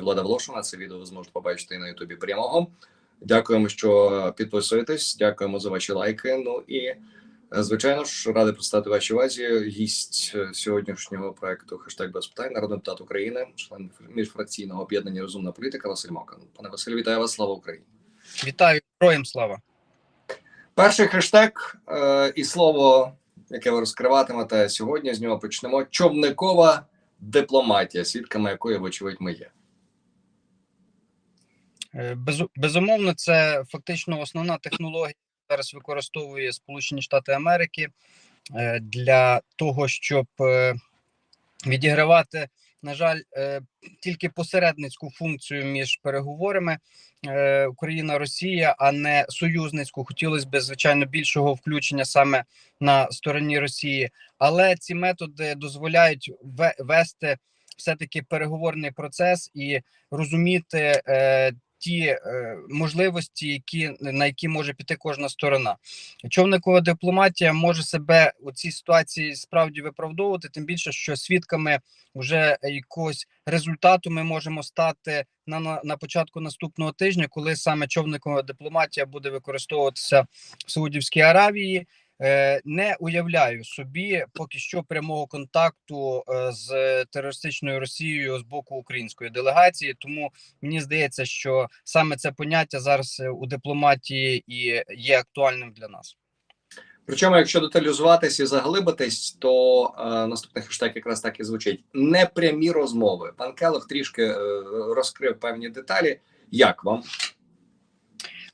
Влада Волошина. Це відео ви зможете побачити на Ютубі прямого. Дякуємо, що підписуєтесь. Дякуємо за ваші лайки. Ну і е, звичайно ж радий представити вашій увазі гість е, сьогоднішнього проекту «Хештег без питань, народний депутат України, член міжфракційного об'єднання Розумна політика Василь Мокан. Пане Василю, вітаю вас. Слава Україні! Вітаю героям слава. Перший хештег е, і слово, яке ви розкриватимете сьогодні. З нього почнемо. Човникова дипломатія, свідками якої, вочевидь, ми є. Е, Безумовно, це фактично основна технологія, зараз використовує Сполучені Штати Америки е, для того, щоб е, відігравати, на жаль, тільки посередницьку функцію між переговорами е, Україна-Росія, а не союзницьку. Хотілося б, звичайно, більшого включення саме на стороні Росії, але ці методи дозволяють ве- вести все-таки переговорний процес і розуміти ті е, можливості, які на які може піти кожна сторона. Човникова дипломатія може себе у цій ситуації справді виправдовувати, тим більше, що свідками вже якогось результату ми можемо стати на, на, на початку наступного тижня, коли саме човникова дипломатія буде використовуватися в Саудівській Аравії. Е, Не уявляю собі поки що прямого контакту е, з терористичною Росією з боку української делегації. Тому мені здається, що саме це поняття зараз е, у дипломатії і є актуальним для нас. Причому, якщо деталізуватись і заглибитись, то е, наступний хештег якраз так і звучить: непрямі розмови. Пан Келох трішки е, розкрив певні деталі. Як вам?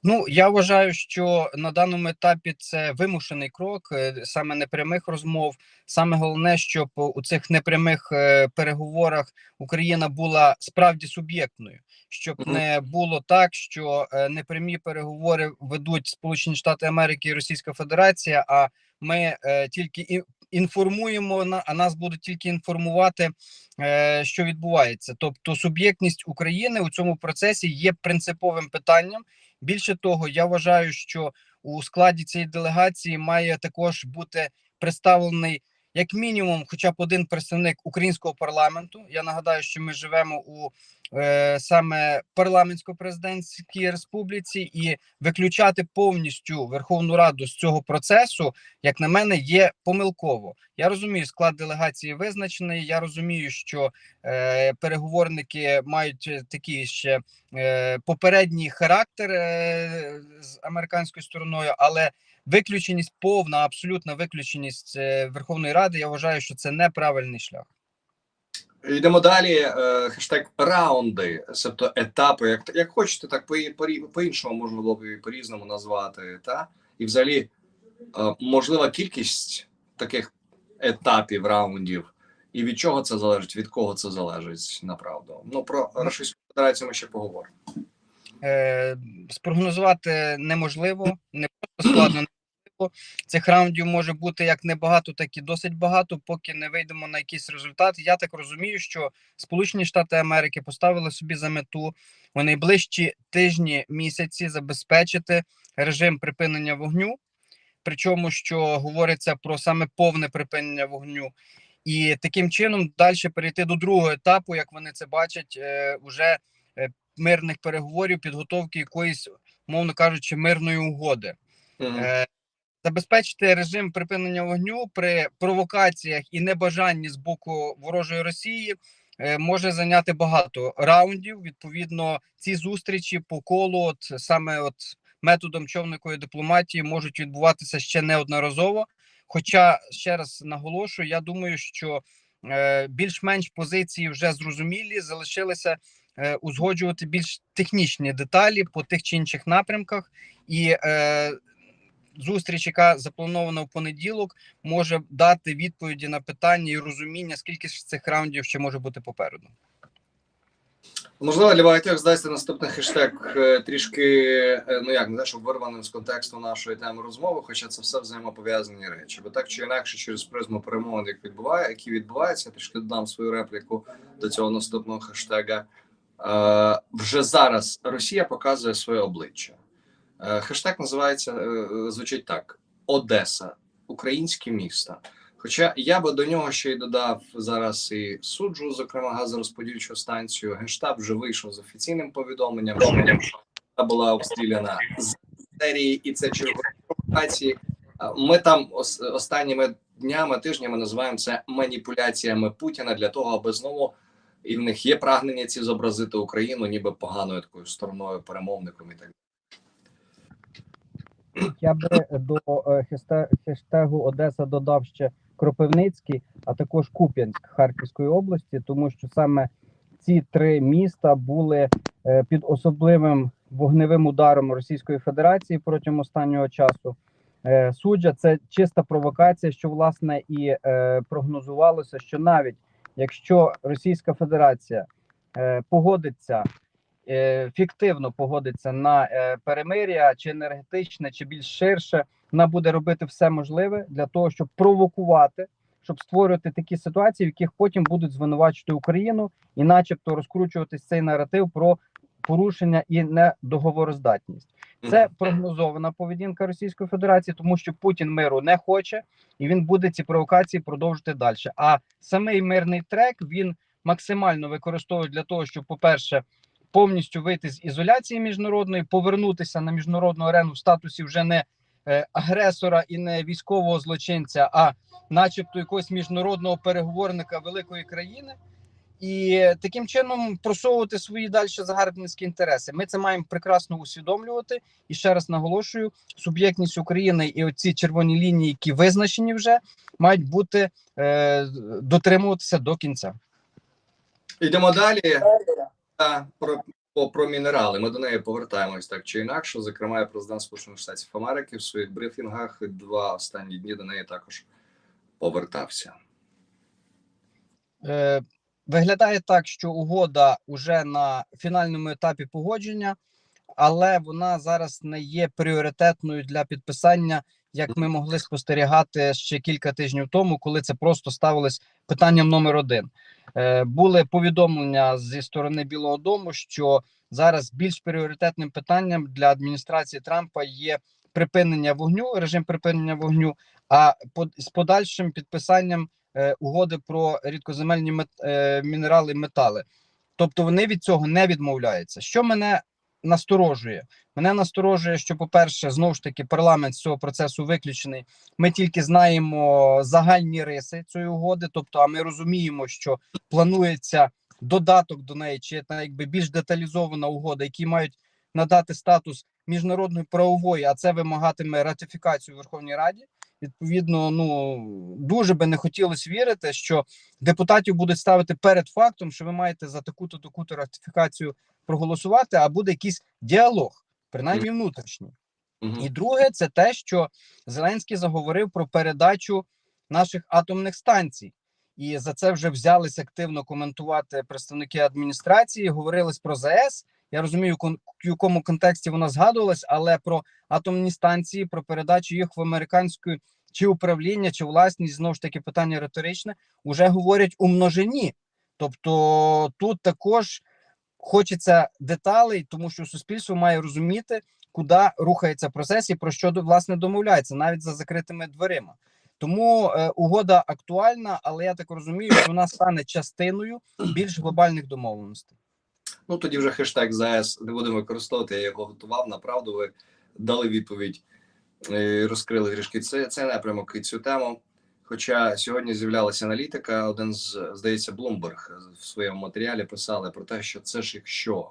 Ну я вважаю, що на даному етапі це вимушений крок, е, саме непрямих розмов. Саме головне, щоб у цих непрямих е, переговорах Україна була справді суб'єктною, щоб не було так, що е, непрямі переговори ведуть Сполучені Штати Америки і Російська Федерація. А ми тільки інформуємо а нас будуть тільки інформувати, що відбувається. Тобто, суб'єктність України у цьому процесі є принциповим питанням. Більше того, я вважаю, що у складі цієї делегації має також бути представлений як мінімум, хоча б один представник українського парламенту. Я нагадаю, що ми живемо у саме парламентсько-президентській республіці, і виключати повністю Верховну Раду з цього процесу, як на мене, є помилково. Я розумію, склад делегації визначений. Я розумію, що е, переговорники мають е, такі ще е, попередній характер е, з американською стороною, але виключеність, повна абсолютна виключеність е, Верховної Ради. Я вважаю, що це неправильний шлях. Йдемо далі. Е, хештег раунди, тобто етапи, як як хочете, так по по, по іншому можна було б і по різному назвати. Та і взагалі е, можлива кількість таких етапів раундів, і від чого це залежить, від кого це залежить направду. Ну про Російську Федерацію ми ще поговоримо. Е, спрогнозувати неможливо, не просто складно. Цих раундів може бути як небагато, так і досить багато, поки не вийдемо на якийсь результат. Я так розумію, що Сполучені Штати Америки поставили собі за мету у найближчі тижні місяці забезпечити режим припинення вогню. Причому, що говориться про саме повне припинення вогню, і таким чином далі перейти до другого етапу, як вони це бачать, е, уже е, мирних переговорів, підготовки якоїсь, мовно кажучи, мирної угоди. Мгм. Забезпечити режим припинення вогню при провокаціях і небажанні з боку ворожої Росії е, може зайняти багато раундів. Відповідно, ці зустрічі по колу, от саме от методом човникової дипломатії, можуть відбуватися ще неодноразово. Хоча ще раз наголошую, я думаю, що е, більш-менш позиції вже зрозумілі, залишилися е, узгоджувати більш технічні деталі по тих чи інших напрямках, і зустріч, яка запланована в понеділок, може дати відповіді на питання і розуміння, скільки ж цих раундів ще може бути попереду. Можливо, для багатьох здасться наступний хештег е, трішки, е, ну як не те, щоб вирваним з контексту нашої теми розмови, хоча це все взаємопов'язані речі. Бо так чи інакше, через призму перемовин, як відбуває, які відбуваються, трішки додам свою репліку до цього наступного хештега. Е, вже зараз Росія показує своє обличчя. Е, хештег називається е, звучить так: Одеса, українське місто. Хоча я би до нього ще й додав зараз і суджу, зокрема газорозподільчу станцію. Генштаб вже вийшов з офіційним повідомленням, що вона була обстріляна з серії, і це чергові провокації. Ми там ос- останніми днями, тижнями називаємо це маніпуляціями Путіна для того, аби знову і в них є прагнення ці зобразити Україну, ніби поганою такою стороною, перемовником і так. Я би до е, хештегу Одеса додав ще Кропивницький, а також Куп'янськ Харківської області, тому що саме ці три міста були е, під особливим вогневим ударом Російської Федерації протягом останнього часу. Е, Суджа це чиста провокація, що власне і е, прогнозувалося, що навіть якщо Російська Федерація е, погодиться е, фіктивно погодиться на е, перемир'я, чи енергетичне, чи більш ширше, вона буде робити все можливе для того, щоб провокувати, щоб створювати такі ситуації, в яких потім будуть звинувачувати Україну і, начебто, розкручуватись цей наратив про порушення і недоговороздатність. Це прогнозована поведінка Російської Федерації, тому що Путін миру не хоче, і він буде ці провокації продовжити далі. А самий мирний трек він максимально використовує для того, щоб, по-перше, повністю вийти з ізоляції міжнародної, повернутися на міжнародну арену в статусі вже не е, агресора і не військового злочинця, а, начебто, якогось міжнародного переговорника великої країни. І таким чином просовувати свої далі загарбницькі інтереси. Ми це маємо прекрасно усвідомлювати. І ще раз наголошую: суб'єктність України і оці червоні лінії, які визначені вже, мають бути е, дотримуватися до кінця. Йдемо далі. Про, про мінерали. Ми до неї повертаємось так чи інакше. Зокрема, президент Сполучених Штатів Америки в своїх брифінгах два останні дні до неї також повертався. Е, виглядає так, що угода вже на фінальному етапі погодження, але вона зараз не є пріоритетною для підписання, як ми могли спостерігати ще кілька тижнів тому, коли це просто ставилось питанням номер один. Е, були повідомлення зі сторони Білого Дому, що зараз більш пріоритетним питанням для адміністрації Трампа є припинення вогню, режим припинення вогню, а з подальшим підписанням е, угоди про рідкоземельні мінерали і метали. Тобто вони від цього не відмовляються. Що мене насторожує? Мене насторожує, що, по-перше, знову ж таки, парламент з цього процесу виключений. Ми тільки знаємо загальні риси цієї угоди. Тобто, а ми розуміємо, що планується додаток до неї, чи та якби більш деталізована угода, які мають надати статус міжнародної правової, а це вимагатиме ратифікацію в Верховній Раді. Відповідно, ну дуже би не хотілося вірити, що депутатів будуть ставити перед фактом, що ви маєте за таку-то таку-то ратифікацію проголосувати, а буде якийсь діалог, принаймні внутрішній. Мгм. І друге, це те, що Зеленський заговорив про передачу наших атомних станцій, і за це вже взялись активно коментувати представники адміністрації. Говорилось про ЗАЕС. Я розумію, в якому контексті вона згадувалась, але про атомні станції, про передачу їх в американську чи управління, чи власність знову ж таки питання риторичне, вже говорять у множині. Тобто тут також хочеться деталей, тому що суспільство має розуміти, куди рухається процес і про що власне домовляється, навіть за закритими дверима. Тому е, угода актуальна, але я так розумію, що вона стане частиною більш глобальних домовленостей. Ну тоді вже хештег ЗАЕС не будемо використовувати. Я його готував. Направду ви дали відповідь, е, розкрили трішки це, цей напрямок і цю тему. Хоча сьогодні з'являлася аналітика, один з здається, Bloomberg в своєму матеріалі писали про те, що це ж якщо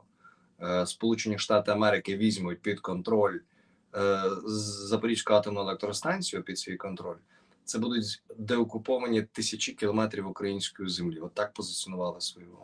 е, Сполучені Штати Америки візьмуть під контроль е, Запорізьку атомну електростанцію під свій контроль, це будуть деокуповані тисячі кілометрів української землі. От так позиціонували свою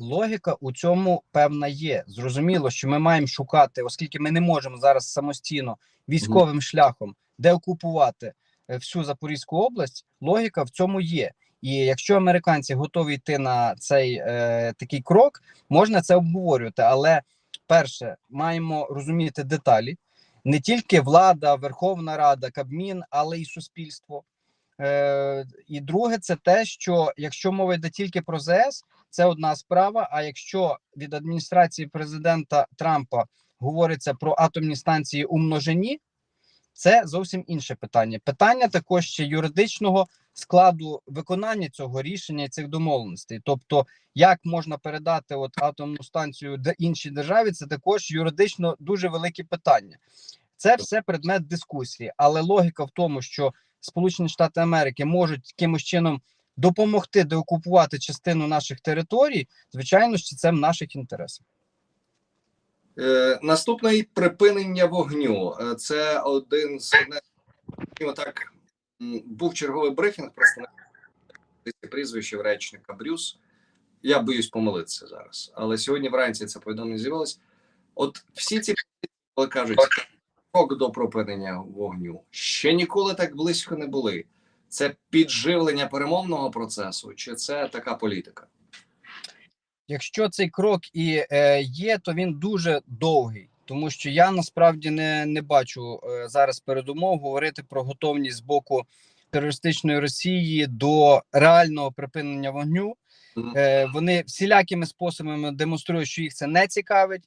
Логіка у цьому певна є. Зрозуміло, що ми маємо шукати, оскільки ми не можемо зараз самостійно військовим шляхом деокупувати е, всю Запорізьку область. Логіка в цьому є. І якщо американці готові йти на цей е, такий крок, можна це обговорювати. Але перше, маємо розуміти деталі. Не тільки влада, Верховна Рада, Кабмін, але й суспільство. Е, і друге, це те, що якщо мова йде тільки про ЗС, це одна справа. А якщо від адміністрації президента Трампа говориться про атомні станції у множині, Це зовсім інше питання. Питання також ще юридичного складу виконання цього рішення і цих домовленостей. Тобто, як можна передати от атомну станцію іншій державі, це також юридично дуже велике питання. Це все предмет дискусії, але логіка в тому, що Сполучені Штати Америки можуть якимось чином допомогти деокупувати частину наших територій, звичайно, що це в наших інтересах. Е, наступний припинення вогню. Е, Це один з так був черговий брифінг. Просто прізвище в речника Брюс. Я боюсь помилитися зараз. Але сьогодні вранці це повідомлення з'явилось. От всі ці коли кажуть крок до припинення вогню ще ніколи так близько не були. Це підживлення перемовного процесу, чи це така політика? Якщо цей крок і е, є, то він дуже довгий, тому що я насправді не, не бачу е, зараз передумов говорити про готовність з боку терористичної Росії до реального припинення вогню. Е, вони всілякими способами демонструють, що їх це не цікавить.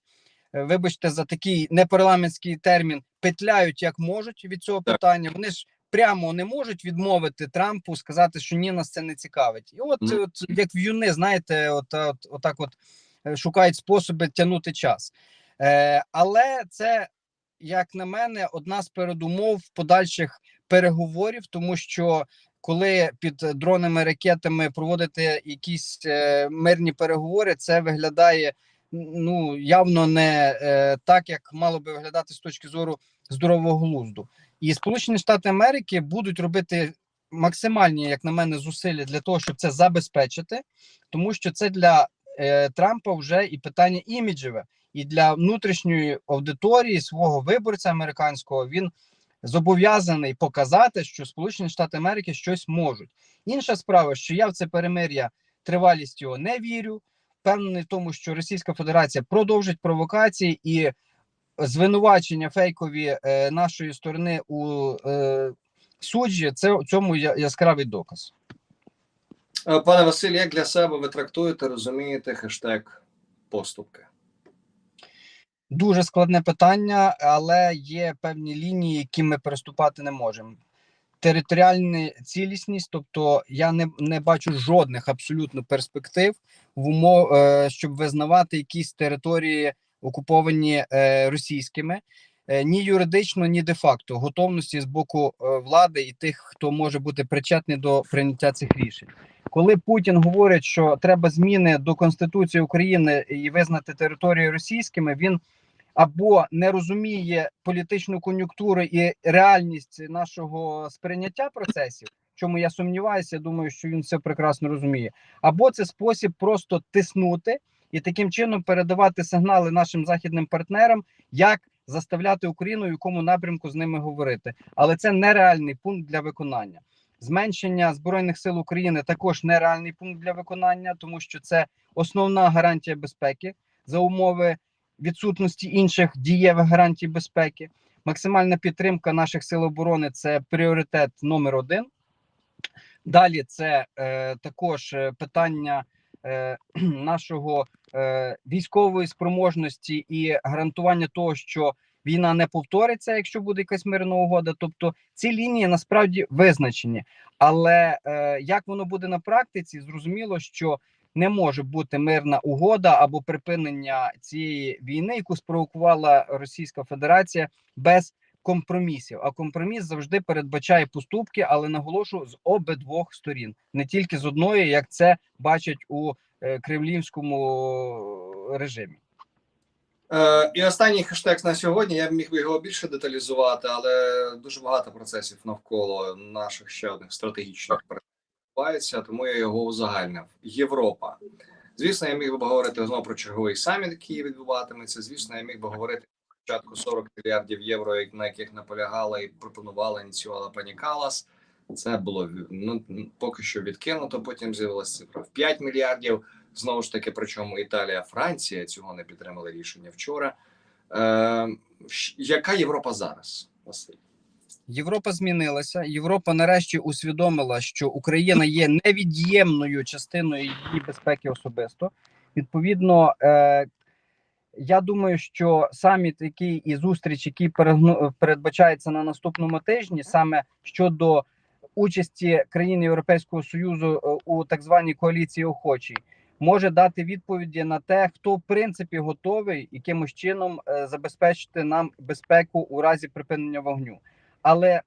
Е, Вибачте за такий непарламентський термін, петляють як можуть від цього питання. Вони ж прямо не можуть відмовити Трампу, сказати, що ні, нас це не цікавить. І от, Мгм. от як в'юни, знаєте, от, от, отак от е, шукають способи тягнути час. Е, але це, як на мене, одна з передумов подальших переговорів, тому що коли під дронами ракетами проводити якісь е, мирні переговори, це виглядає ну явно не е, так, як мало би виглядати з точки зору здорового глузду. І Сполучені Штати Америки будуть робити максимальні, як на мене, зусилля для того, щоб це забезпечити, тому що це для е, Трампа вже і питання іміджеве, і для внутрішньої аудиторії свого виборця американського він зобов'язаний показати, що Сполучені Штати Америки щось можуть. Інша справа, що я в це перемир'я тривалість його не вірю. Впевнений в тому, що Російська Федерація продовжить провокації і звинувачення фейкові е, нашої сторони у е, суджі. Це цьому я- яскравий доказ. Е, Пане Василь, як для себе ви трактуєте, розумієте хештег поступки? Дуже складне питання, але є певні лінії, які ми переступати не можемо. Територіальна цілісність, тобто я не, не бачу жодних абсолютно перспектив в умов, е, щоб визнавати якісь території окуповані е, російськими, е, ні юридично, ні де-факто готовності з боку е, влади і тих, хто може бути причетний до прийняття цих рішень. Коли Путін говорить, що треба зміни до Конституції України і визнати території російськими, він або не розуміє політичну кон'юнктуру і реальність нашого сприйняття процесів, чому я сумніваюся, думаю, що він все прекрасно розуміє, або це спосіб просто тиснути і таким чином передавати сигнали нашим західним партнерам, як заставляти Україну, в якому напрямку з ними говорити. Але це нереальний пункт для виконання. Зменшення збройних сил України також нереальний пункт для виконання, тому що це основна гарантія безпеки за умови відсутності інших дієвих гарантій безпеки. Максимальна підтримка наших сил оборони це пріоритет номер один. Далі це е, також е, питання е, нашого військової спроможності і гарантування того, що війна не повториться, якщо буде якась мирна угода. Тобто ці лінії насправді визначені. Але е, як воно буде на практиці, зрозуміло, що не може бути мирна угода або припинення цієї війни, яку спровокувала Російська Федерація без компромісів. А компроміс завжди передбачає поступки, але наголошу з обидвох сторін, не тільки з одної, як це бачать у е, кремлівському режимі. Е, і останній хештег на сьогодні. Я б міг би його більше деталізувати, але дуже багато процесів навколо наших ще одних стратегічних відбувається, тому я його узагальнив. Європа. Звісно, я міг би говорити знову про черговий саміт, який відбуватиметься. Звісно, я міг би говорити спочатку 40 мільярдів євро, на яких наполягала і пропонувала ініціювала пані Калас. Це було ну поки що відкинуто. Потім з'явилася цифра в 5 мільярдів. Знову ж таки, причому Італія, Франція цього не підтримали рішення вчора. Е, яка Європа зараз? Василь? Європа змінилася. Європа нарешті усвідомила, що Україна є невід'ємною частиною її безпеки особисто. Відповідно, е, я думаю, що саміт, який і зустріч, який передбачається на наступному тижні, саме щодо участі країн Європейського союзу е, у так званій коаліції охочій, може дати відповіді на те, хто в принципі готовий якимось чином е, забезпечити нам безпеку у разі припинення вогню. Але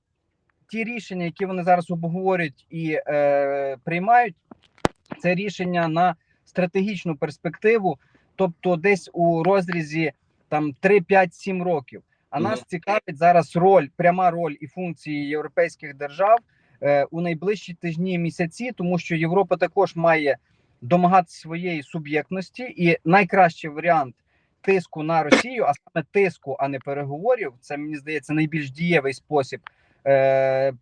ті рішення, які вони зараз обговорюють і е, приймають, це рішення на стратегічну перспективу, тобто десь у розрізі там 3, 5, 7 років. А нас цікавить зараз роль, пряма роль і функції європейських держав у найближчі тижні місяці, тому що Європа також має домагатися своєї суб'єктності, і найкращий варіант тиску на Росію, а саме тиску, а не переговорів, це мені здається найбільш дієвий спосіб. Е,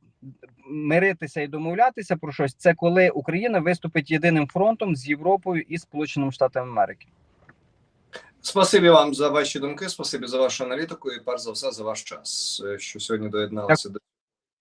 Миритися і домовлятися про щось, це коли Україна виступить єдиним фронтом з Європою і Сполученими Штатами Америки. Спасибі вам за ваші думки, спасибі за вашу аналітику і перш за все за ваш час, е, що сьогодні доєдналися до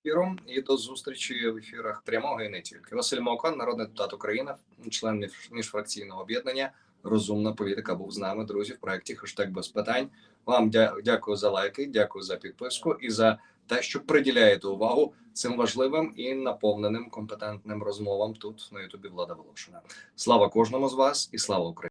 ефіру і до зустрічі в ефірах прямого і не тільки. Василь Мовкан, народний депутат України, член міжфракційного об'єднання. Розумна політика був з нами, друзі, в проєкті хештег без питань. Вам дя- дякую за лайки, дякую за підписку і за те, що приділяєте увагу цим важливим і наповненим компетентним розмовам тут на Ютубі Влада Волошина. Слава кожному з вас і слава Україні!